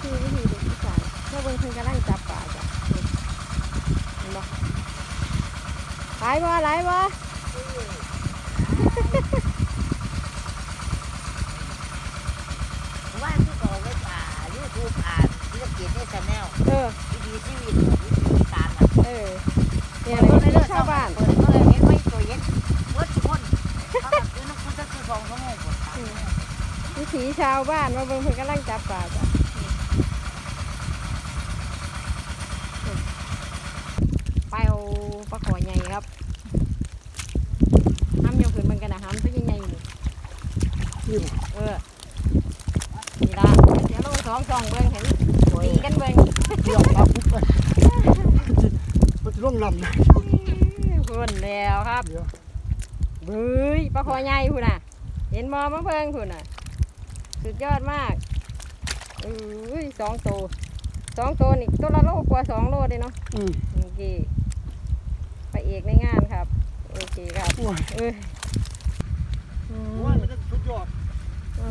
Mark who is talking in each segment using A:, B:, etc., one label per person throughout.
A: คือวิธีเด็กอีสานเมื่อเบิ่งเพิ่นกำลังจับปลาจ้ะเห็นบ่หลายบ่หลายบ่
B: ว่าที่ก่อไว้ป่ายูทูบอ่านที่จะเขียนในชาแนล
A: เออ
B: วิธีชีวิตวิธีการอะ
A: เออเนี่ยอะไรที่ชาวบ้าน
B: เปิดเมื่อไรเห็นไว้ตัวเย็นเมื่อทุกคนเขาแบบซื้อน้ำคุณจะคือสองชั่วโมงหมด
A: วิถีชาวบ้านมาเบิ่งเพิ่นกำลังจับปลาจ้ะไปเอาปลาขอใหญ่ครับห้ามยกขึ้นมันกันนะห้ามตัวใหญ่ๆนี่
C: นี่บ่
A: เออนี่ละเดี๋ยวลงสองสองเบิ่งเห็นตีกันเบิ่ง
C: เดี๋ยวครับปุ๊บไปมันจะล่วงลำนะ
A: พุ่นแล้วครับ
C: เดี๋ยว
A: เบ้ยปลาขอใหญ่พุ่นน่ะ เห็นมอมาเบิ่งพุ่นน่ะ สุดยอดมากเอ้ยสองตัวสองตัวนี่ตัวละโลกว่าสองโลเลยเนาะ
C: อืม
A: โอเคไปเอกในงานครับ โอเคครับ
C: โอ้ย
A: เอ้ยอืม
C: โอ้ยมันจะสุดยอด
A: อื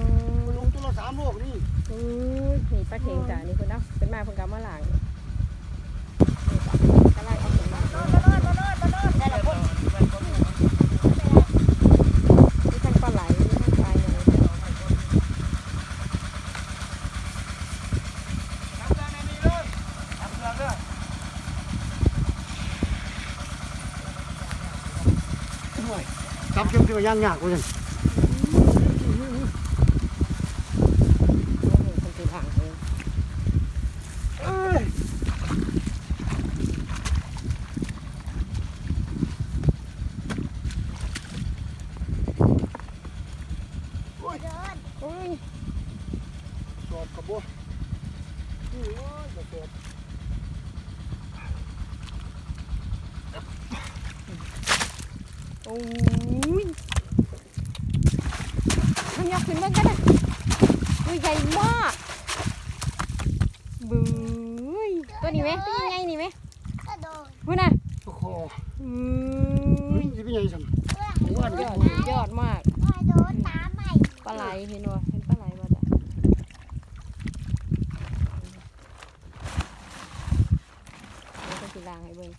C: มันล
A: ม
C: งตัวละสามโลกนี่
A: อืม นี่ปลาเข็งจ้ะนี่คุณเนาะเป็นมาเพิ่งกลับมาหลังนี่จ้ะกำเอาขึ้นมามีทั้งปลาไหลทั้งปลาอย่างนี้จ้ะ
C: โอ้ยจับเชือกที่ว่าย่างยากกว่าจัง
A: โอ้โหคนตีหางเลย
C: เอ้ย
A: โอ้ย
C: สอบกับบ่นี่ โอ้ยจะสอบ
A: โอ้ยมันยกขึ้นเบิ่งกันนะตัวใหญ่มากบื้ยตัวนี้ไหมตัวใหญ่ๆนี่ไหมพูดนะ
C: ตัวคอ
A: อื
C: เฮ้ย
A: ม
C: จะเป็นยังไงสั่งว่าน
A: ย
C: ก็
A: อด
C: บ่
A: ยอดมากปลาไหลเห็นบ่เห็นปลาไหลมาจ้ะเดี๋ยวก็สิล้างให้เบิ่ง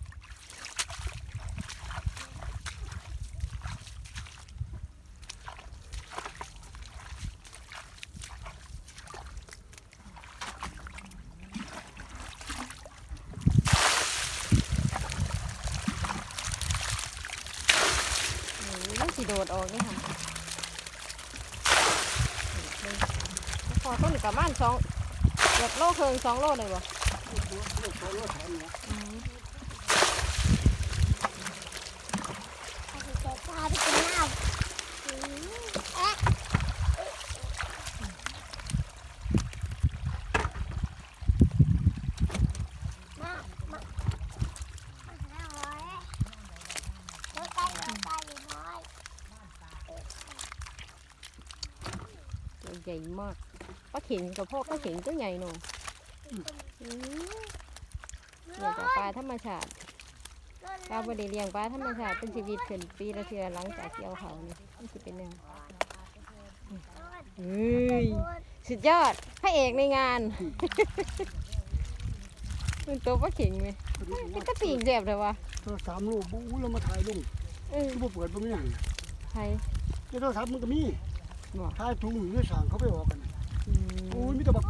A: โอ้ยมันสิโดดออกนี่ค่ะพอต้นประมาณสองเกือบโลเคิงสองโลเลยบ่ อืมตัวใหญ่มากปลาเข็งกับพ่อปลาเข็งตัวใหญ่หนูอืมเนี่ยจากปลาธรรมชาติ ปลาบริเลี้ยงปลาธรรมชาติเป็นชีวิตขึ้นปีละเทือหลังจากเกี่ยวเขานี่มันจะเป็นแนวเฮ้ยสุดยอดพระเอกในงานมันตัวปลาเข็งไหมเป็นตะปีกแสบเลยวะ
C: ตัวสามโลบู๊เรามาถ่ายลง
A: เออ
C: คือบ่เปิดบ่มีหยัง
A: ไทย
C: เจ้าโทรศัพท์มันก็มี
A: บอก
C: ถ่ายถุงอยู่สั่งเขาไปออกกัน
A: อืม
C: โอ้ยมีแต่บัก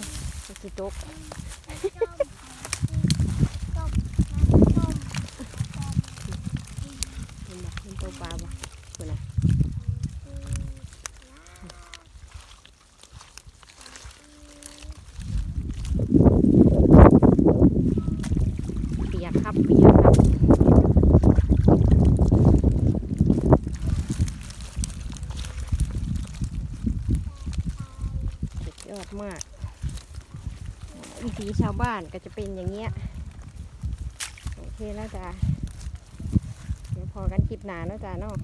A: โอ้โหสิตกเห็นบ่เห็นตัวปลาบ่คุณนะเปียกครับเปียกครับสุดยอดมาก วิถีชาวบ้านก็จะเป็นอย่างเงี้ย โอเคแล้วจ้ะเดี๋ยวพอกันคลิปหนาเนาะจ้ะเนาะ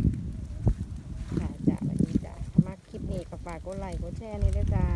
A: จ้ะจ้ะวัสดีจ้ะมาคลิปนี้ก็ฝากกดไลค์กดแชร์นี่ด้วยจ้า